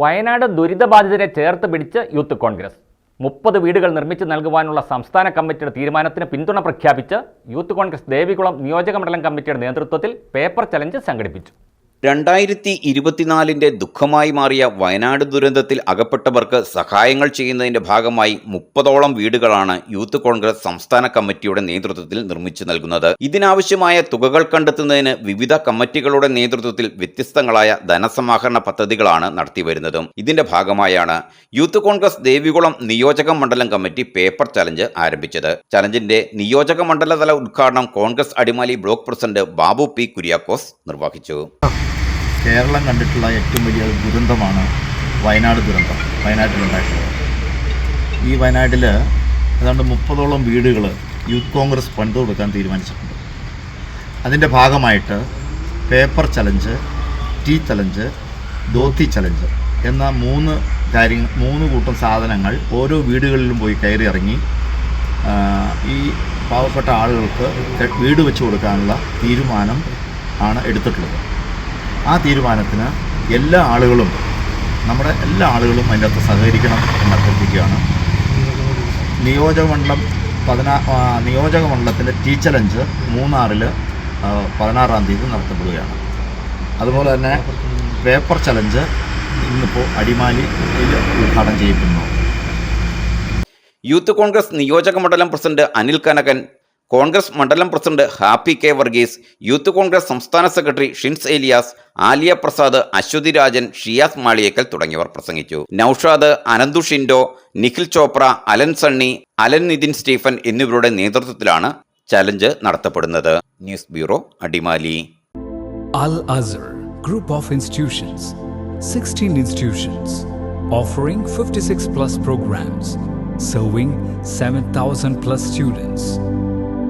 വയനാട് ദുരിതബാധിതരെ ചേർത്ത് പിടിച്ച് യൂത്ത് കോൺഗ്രസ്. മുപ്പത് വീടുകൾ നിർമ്മിച്ച് നൽകുവാനുള്ള സംസ്ഥാന കമ്മിറ്റിയുടെ തീരുമാനത്തിന് പിന്തുണ പ്രഖ്യാപിച്ച് യൂത്ത് കോൺഗ്രസ് ദേവികുളം നിയോജക മണ്ഡലം കമ്മിറ്റിയുടെ നേതൃത്വത്തിൽ പേപ്പർ ചലഞ്ച് സംഘടിപ്പിച്ചു. രണ്ടായിരത്തി ഇരുപത്തിനാലിന്റെ ദുഃഖമായി മാറിയ വയനാട് ദുരന്തത്തിൽ അകപ്പെട്ടവർക്ക് സഹായങ്ങൾ ചെയ്യുന്നതിന്റെ ഭാഗമായി മുപ്പതോളം വീടുകളാണ് യൂത്ത് കോൺഗ്രസ് സംസ്ഥാന കമ്മിറ്റിയുടെ നേതൃത്വത്തിൽ നിർമ്മിച്ചു നൽകുന്നത്. ഇതിനാവശ്യമായ തുകകൾ കണ്ടെത്തുന്നതിന് വിവിധ കമ്മിറ്റികളുടെ നേതൃത്വത്തിൽ വ്യത്യസ്തങ്ങളായ ധനസമാഹരണ പദ്ധതികളാണ് നടത്തിവരുന്നതും. ഇതിന്റെ ഭാഗമായാണ് യൂത്ത് കോൺഗ്രസ് ദേവികുളം നിയോജക മണ്ഡലം കമ്മിറ്റി പേപ്പർ ചലഞ്ച് ആരംഭിച്ചത്. ചലഞ്ചിന്റെ നിയോജക മണ്ഡലതല ഉദ്ഘാടനം Congress Adimali block president Babu P Kuriakose നിർവഹിച്ചു. കേരളം കണ്ടിട്ടുള്ള ഏറ്റവും വലിയ ദുരന്തമാണ് വയനാട് ദുരന്തം വയനാട്ടിലുണ്ടായിട്ടുള്ളത് ഈ വയനാട്ടിൽ ഏതാണ്ട് മുപ്പതോളം വീടുകൾ യൂത്ത് കോൺഗ്രസ് പണിത് കൊടുക്കാൻ തീരുമാനിച്ചിട്ടുണ്ട്. അതിന്റെ ഭാഗമായിട്ട് paper challenge tea challenge dhoti challenge എന്ന മൂന്ന് കാര്യങ്ങൾ മൂന്ന് കൂട്ടം സാധനങ്ങൾ ഓരോ വീടുകളിലും പോയി കയറി ഇറങ്ങി ഈ പാവപ്പെട്ട ആളുകൾക്ക് വീട് വെച്ച് കൊടുക്കാനുള്ള തീരുമാനം ആണ് എടുത്തിട്ടുള്ളത്. ആ തീരുമാനത്തിന് എല്ലാ ആളുകളും നമ്മുടെ എല്ലാ ആളുകളും അതിനകത്ത് സഹകരിക്കണം എന്ന് അഭ്യർത്ഥിക്കുകയാണ്. നിയോജകമണ്ഡലം പതിനാ നിയോജകമണ്ഡലത്തിന്റെ ടീ ചലഞ്ച് മൂന്നാറിൽ പതിനാറാം തീയതി നടത്തപ്പെടുകയാണ്. അതുപോലെ തന്നെ പേപ്പർ ചലഞ്ച് ഇന്നിപ്പോൾ അടിമാലിയിൽ ഉദ്ഘാടനം ചെയ്യപ്പെടുന്നു. യൂത്ത് കോൺഗ്രസ് നിയോജക മണ്ഡലം പ്രസിഡന്റ് അനിൽ കനകൻ കോൺഗ്രസ് മണ്ഡലം president Happy K Varghese youth Congress സംസ്ഥാന സെക്രട്ടറി ഷിൻസ് ഏലിയാസ് ആലിയ പ്രസാദ് അശ്വതി രാജൻ ഷിയാസ് മാളിയേക്കൽ തുടങ്ങിയവർ പ്രസംഗിച്ചു. നൌഷാദ് അനന്തു ഷിൻഡോ നിഖിൽ ചോപ്ര അലൻ സണ്ണി അലൻ നിതിൻ സ്റ്റീഫൻ എന്നിവരുടെ നേതൃത്വത്തിലാണ് challenge നടത്തപ്പെടുന്നത്. News bureau Adimali. Al Azhar group of institutions 16 institutions offering 56 plus programs, serving 7,000 plus students.